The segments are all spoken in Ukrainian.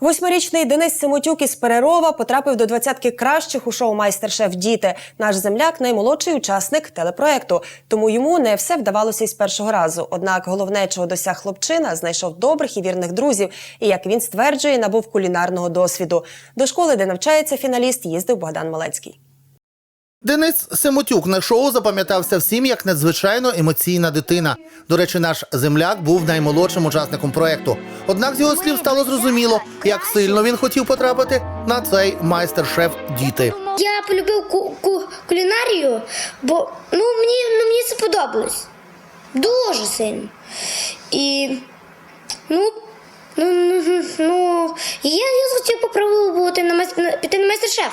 Восьмирічний Денис Симотюк із Перерова потрапив до двадцятки кращих у шоу Майстер-шеф Діти. Наш земляк наймолодший учасник телепроекту. Тому йому не все вдавалося із першого разу. Однак головне, чого досяг хлопчина, знайшов добрих і вірних друзів. І як він стверджує, набув кулінарного досвіду. До школи, де навчається фіналіст, їздив Богдан Малецький. Денис Семотюк на шоу запам'ятався всім як надзвичайно емоційна дитина. До речі, наш земляк був наймолодшим учасником проекту. Однак з його слів стало зрозуміло, як сильно він хотів потрапити на цей майстер-шеф діти. Я полюбив ку- ку- кулінарію, бо ну, мені, ну, мені це подобалось. Дуже сильно. І ну, ну, ну, ну, ну я, я захотів попробувати на майс- на- піти на майстер-шеф.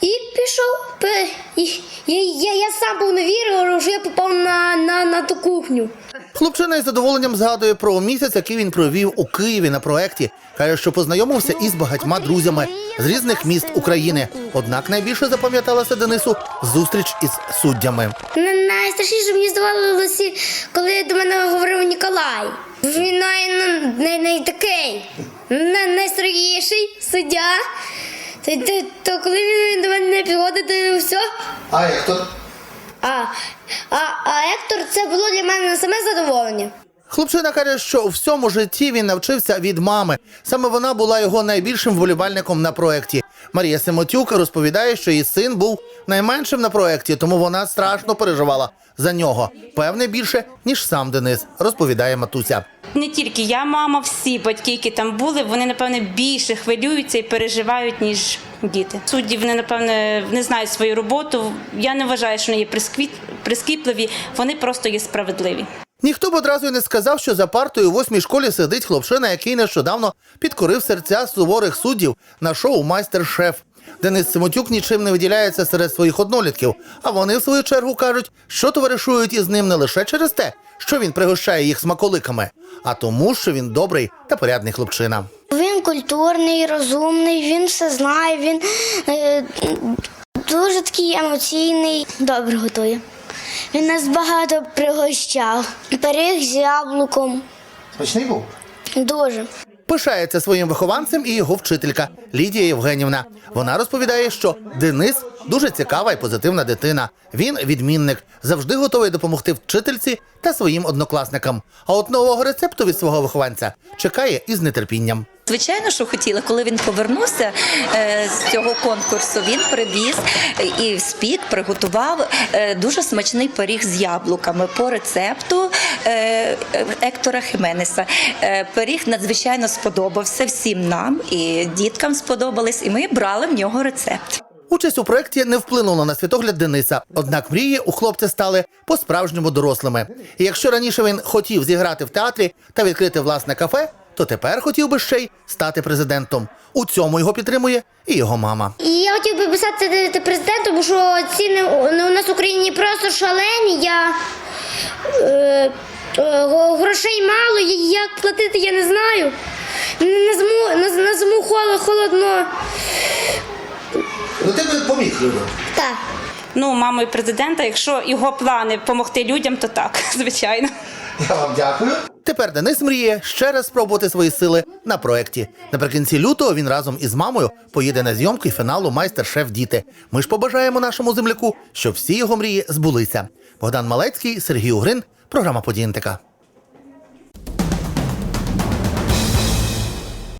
І пішов. пе- І, я, я, я сам був не вірив, що я попав на, на, на ту кухню. Хлопчина із задоволенням згадує про місяць, який він провів у Києві на проекті. Каже, що познайомився із багатьма друзями з різних міст України. Однак найбільше запам'яталася Денису зустріч із суддями. На- Найстрашніше мені здавалося, коли до мене говорив Ніколай. Він най, най, най, най такий, най, найстрогіший суддя. То, то, то коли він до мене не все. А Ектор? А, а, а Ектор це було для мене саме задоволення. Хлопчина каже, що у всьому житті він навчився від мами. Саме вона була його найбільшим вболівальником на проєкті. Марія Семотюк розповідає, що її син був найменшим на проєкті, тому вона страшно переживала за нього. Певне більше, ніж сам Денис, розповідає матуся. Не тільки я, мама, всі батьки, які там були, вони напевне більше хвилюються і переживають, ніж діти. Судді вони напевне не знають свою роботу. Я не вважаю, що вони є прискіпливі, вони просто є справедливі. Ніхто б одразу й не сказав, що за партою у восьмій школі сидить хлопчина, який нещодавно підкорив серця суворих суддів на шоу Майстер-шеф. Денис Симотюк нічим не виділяється серед своїх однолітків, а вони, в свою чергу, кажуть, що товаришують із ним не лише через те, що він пригощає їх смаколиками, а тому, що він добрий та порядний хлопчина. Він культурний, розумний, він все знає, він е, дуже такий емоційний, добре готує. Він нас багато пригощав. Пиріг з яблуком. Смачний був. Дуже. Пишається своїм вихованцем і його вчителька Лідія Євгенівна. Вона розповідає, що Денис дуже цікава і позитивна дитина. Він відмінник, завжди готовий допомогти вчительці та своїм однокласникам. А от нового рецепту від свого вихованця чекає із нетерпінням. Звичайно, що хотіла, коли він повернувся е, з цього конкурсу, він привіз і спік, приготував е, дуже смачний пиріг з яблуками по рецепту е, Ектора Хименеса. Пиріг надзвичайно сподобався всім нам і діткам сподобались, і ми брали в нього рецепт. Участь у проєкті не вплинула на світогляд Дениса, однак мрії у хлопця стали по-справжньому дорослими. І якщо раніше він хотів зіграти в театрі та відкрити власне кафе, то тепер хотів би ще й стати президентом. У цьому його підтримує і його мама. І я хотів би писати президенту, бо що ціни у ну, нас в Україні просто шалені. Я е, е, грошей мало, і як платити, я не знаю. На, зиму, на, на зиму холодно. Ну ти би поміг людям. Так. Ну, мамою президента, якщо його плани допомогти людям, то так, звичайно. Я вам дякую. Тепер Денис мріє ще раз спробувати свої сили на проєкті. Наприкінці лютого він разом із мамою поїде на зйомки фіналу Майстер-шеф Діти. Ми ж побажаємо нашому земляку, щоб всі його мрії збулися. Богдан Малецький, Сергій Угрин, програма «Події НТК».